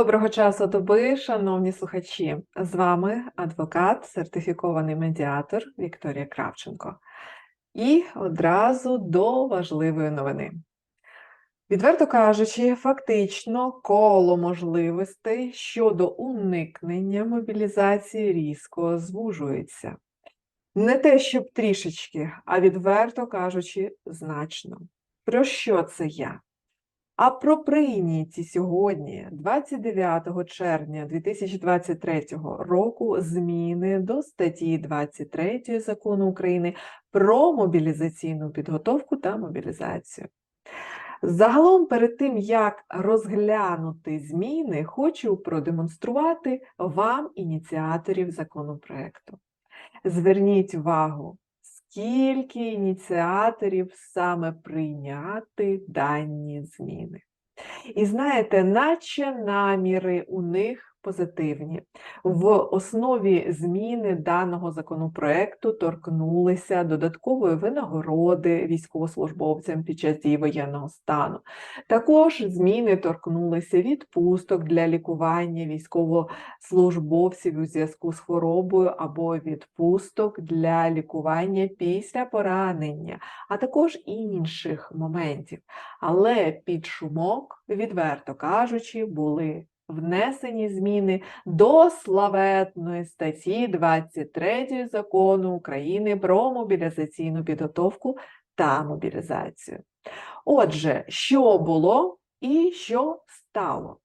Доброго часу доби, шановні слухачі! З вами адвокат, сертифікований медіатор Вікторія Кравченко. І одразу до важливої новини. Відверто кажучи, фактично коло можливостей щодо уникнення мобілізації різко звужується. Не те, щоб трішечки, а відверто кажучи, значно. Про що це я? А про прийняті сьогодні, 29 червня 2023 року, зміни до статті 23 закону України про мобілізаційну підготовку та мобілізацію. Загалом, перед тим, як розглянути зміни, хочу продемонструвати вам ініціаторів законопроекту. Зверніть увагу, скільки ініціаторів саме прийняти дані зміни. І знаєте, наче наміри у них позитивні. В основі зміни даного законопроекту торкнулися додаткової винагороди військовослужбовцям під час дії воєнного стану. Також зміни торкнулися відпусток для лікування військовослужбовців у зв'язку з хворобою або відпусток для лікування після поранення, а також інших моментів. Але під шумок, відверто кажучи, були внесені зміни до славетної статті 23 закону України про мобілізаційну підготовку та мобілізацію. Отже, що було і що стало?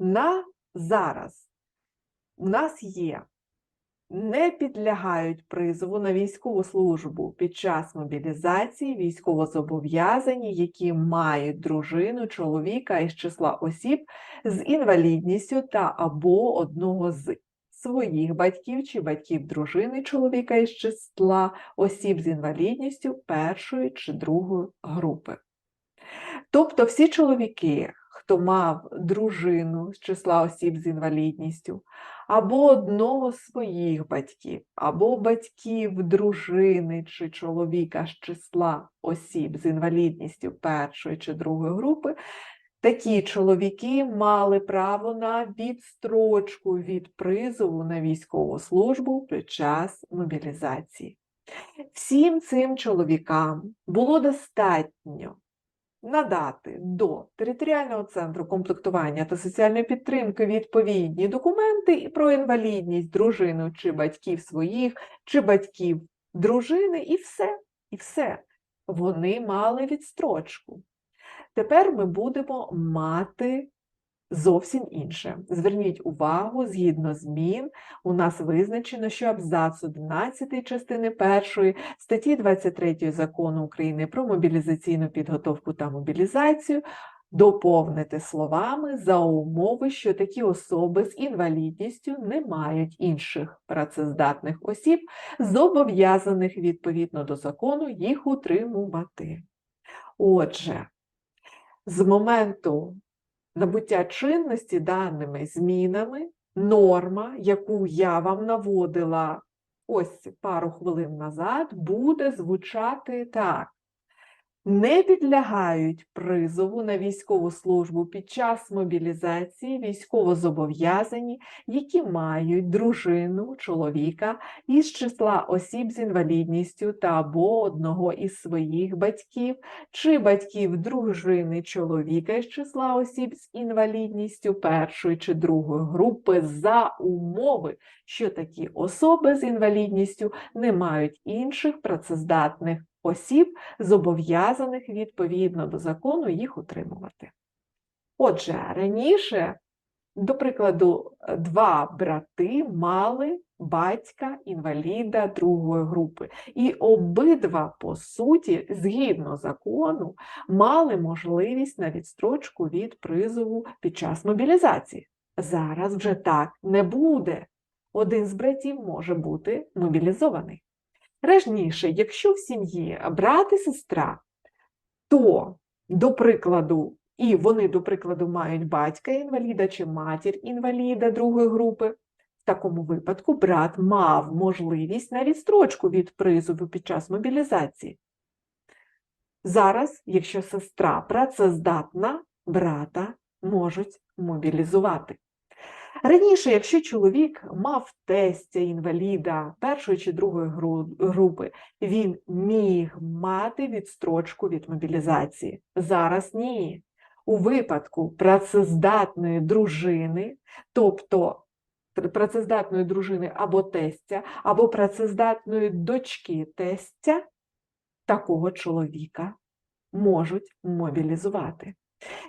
На зараз у нас є не підлягають призову на військову службу під час мобілізації військовозобов'язані, які мають дружину, чоловіка із числа осіб з інвалідністю та або одного з своїх батьків чи батьків дружини чоловіка із числа осіб з інвалідністю першої чи другої групи. Тобто всі чоловіки, хто мав дружину з числа осіб з інвалідністю, або одного з своїх батьків, або батьків дружини чи чоловіка з числа осіб з інвалідністю першої чи другої групи, такі чоловіки мали право на відстрочку від призову на військову службу під час мобілізації. Всім цим чоловікам було достатньо надати до територіального центру комплектування та соціальної підтримки відповідні документи про інвалідність дружину чи батьків своїх, чи батьків дружини, і все. І все. Вони мали відстрочку. Тепер ми будемо мати зовсім інше. Зверніть увагу, згідно змін, у нас визначено, що абзац 11 частини 1 статті 23 закону України про мобілізаційну підготовку та мобілізацію. Доповнити словами за умови, що такі особи з інвалідністю не мають інших працездатних осіб, зобов'язаних відповідно до закону їх утримувати. Отже, з моменту набуття чинності даними змінами, норма, яку я вам наводила ось пару хвилин назад, буде звучати так не підлягають призову на військову службу під час мобілізації військовозобов'язані, які мають дружину, чоловіка із числа осіб з інвалідністю та або одного із своїх батьків, чи батьків дружини чоловіка із числа осіб з інвалідністю першої чи другої групи за умови, що такі особи з інвалідністю не мають інших працездатних осіб, зобов'язаних відповідно до закону їх утримувати. Отже, раніше, до прикладу, два брати мали батька інваліда другої групи, і обидва, по суті, згідно закону, мали можливість на відстрочку від призову під час мобілізації. Зараз вже так не буде. Один з братів може бути мобілізований. Режніше, якщо в сім'ї брат і сестра, то, до прикладу, і вони, до прикладу, мають батька інваліда чи матір інваліда другої групи, в такому випадку брат мав можливість на відстрочку від призову під час мобілізації. Зараз, якщо сестра працездатна, брата можуть мобілізувати. Раніше, якщо чоловік мав тестя інваліда першої чи другої групи, він міг мати відстрочку від мобілізації. Зараз ні. У випадку працездатної дружини, тобто працездатної дружини або тестя, або працездатної дочки тестя, такого чоловіка можуть мобілізувати.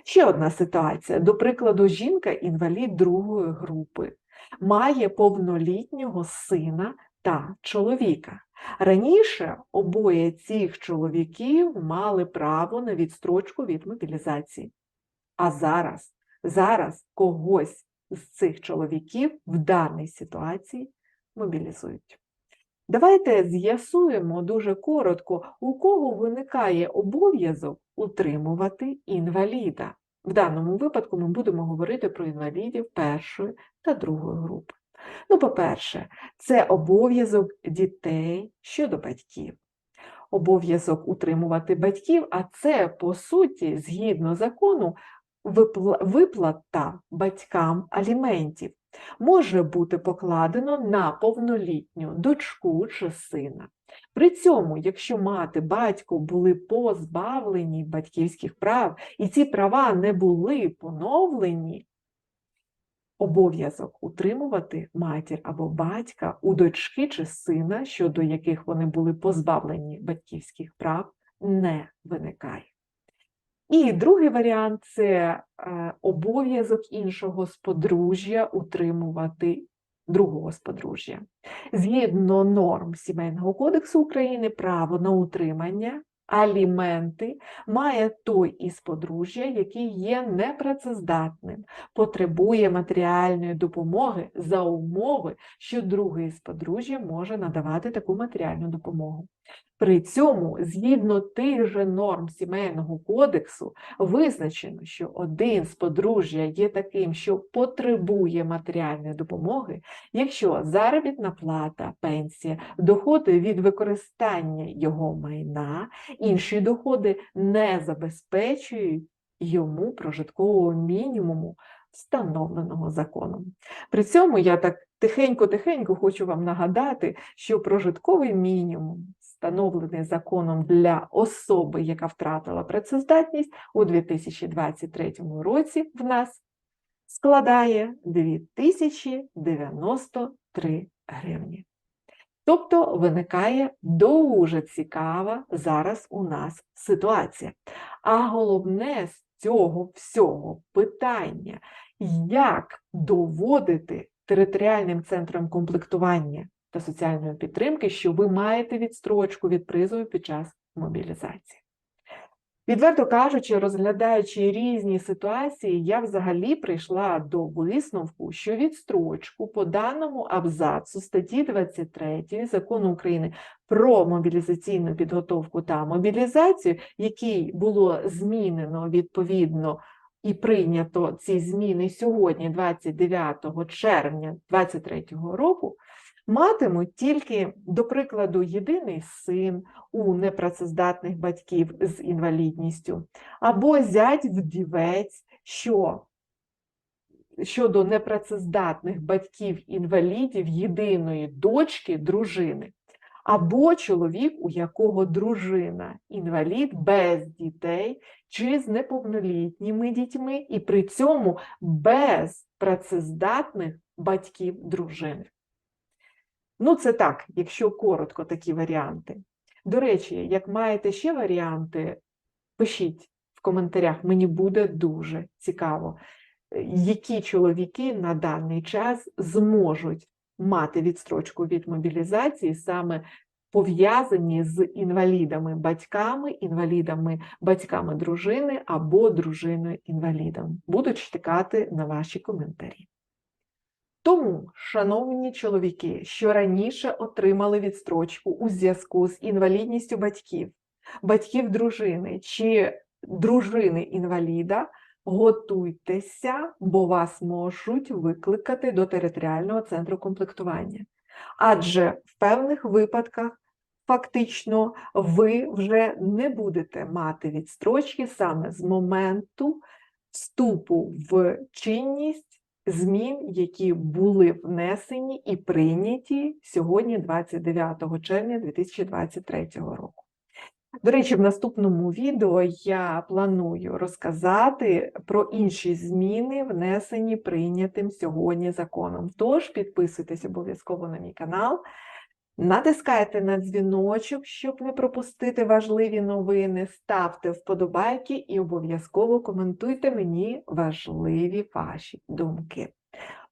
Ще одна ситуація. До прикладу, жінка-інвалід другої групи має повнолітнього сина та чоловіка. Раніше обоє цих чоловіків мали право на відстрочку від мобілізації. А зараз, зараз когось з цих чоловіків в даній ситуації мобілізують. Давайте з'ясуємо дуже коротко, у кого виникає обов'язок утримувати інваліда. В даному випадку ми будемо говорити про інвалідів першої та другої групи. Ну, по-перше, це обов'язок дітей щодо батьків. Обов'язок утримувати батьків, а це, по суті, згідно закону, виплата батькам аліментів може бути покладено на повнолітню дочку чи сина. При цьому, якщо мати, батько були позбавлені батьківських прав, і ці права не були поновлені, обов'язок утримувати матір або батька у дочки чи сина, щодо яких вони були позбавлені батьківських прав, не виникає. І другий варіант це е, обов'язок іншого з подружжя утримувати другого з подружжя. Згідно норм Сімейного кодексу України, право на утримання, аліменти має той із подружжя, який є непрацездатним, потребує матеріальної допомоги за умови, що другий з подружжя може надавати таку матеріальну допомогу. При цьому, згідно тих же норм Сімейного кодексу, визначено, що один з подружжя є таким, що потребує матеріальної допомоги, якщо заробітна плата, пенсія, доходи від використання його майна, інші доходи не забезпечують йому прожиткового мінімуму, встановленого законом. При цьому я так тихенько-тихенько хочу вам нагадати, що прожитковий мінімум, встановлений законом для особи, яка втратила працездатність у 2023 році в нас складає 2093 гривні. Тобто виникає дуже цікава зараз у нас ситуація. А головне з цього всього питання, як доводити територіальним центром комплектування та соціальної підтримки, що ви маєте відстрочку від призову під час мобілізації. Відверто кажучи, розглядаючи різні ситуації, я взагалі прийшла до висновку, що відстрочку по даному абзацу статті 23 Закону України про мобілізаційну підготовку та мобілізацію, який було змінено відповідно і прийнято ці зміни сьогодні, 29 червня 2023 року, матимуть тільки, до прикладу, єдиний син у непрацездатних батьків з інвалідністю, або зять вдівець, що щодо непрацездатних батьків-інвалідів єдиної дочки, дружини, або чоловік, у якого дружина інвалід без дітей чи з неповнолітніми дітьми, і при цьому без працездатних батьків дружини. Ну, це так, якщо коротко такі варіанти. До речі, як маєте ще варіанти, пишіть в коментарях, мені буде дуже цікаво, е, які чоловіки на даний час зможуть мати відстрочку від мобілізації саме пов'язані з інвалідами батьками, інвалідами батьками дружини або дружиною інвалідом. Буду чекати на ваші коментарі. Тому, шановні чоловіки, що раніше отримали відстрочку у зв'язку з інвалідністю батьків, батьків дружини чи дружини інваліда, готуйтеся, бо вас можуть викликати до територіального центру комплектування. Адже в певних випадках фактично ви вже не будете мати відстрочки саме з моменту вступу в чинність змін, які були внесені і прийняті сьогодні, 29 червня 2023 року. До речі, в наступному відео я планую розказати про інші зміни, внесені прийнятим сьогодні законом. Тож підписуйтесь обов'язково на мій канал, натискайте на дзвіночок, щоб не пропустити важливі новини, ставте вподобайки і обов'язково коментуйте мені важливі ваші думки.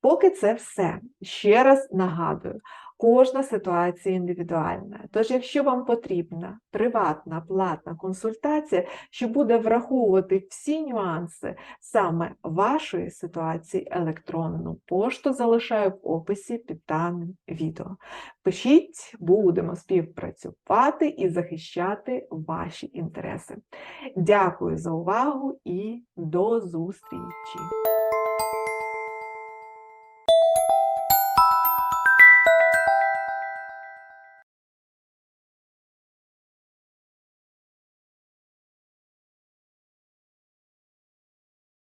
Поки це все, ще раз нагадую, кожна ситуація індивідуальна. Тож, якщо вам потрібна приватна платна консультація, що буде враховувати всі нюанси саме вашої ситуації, електронну пошту залишаю в описі під даним відео. Пишіть, будемо співпрацювати і захищати ваші інтереси. Дякую за увагу і до зустрічі!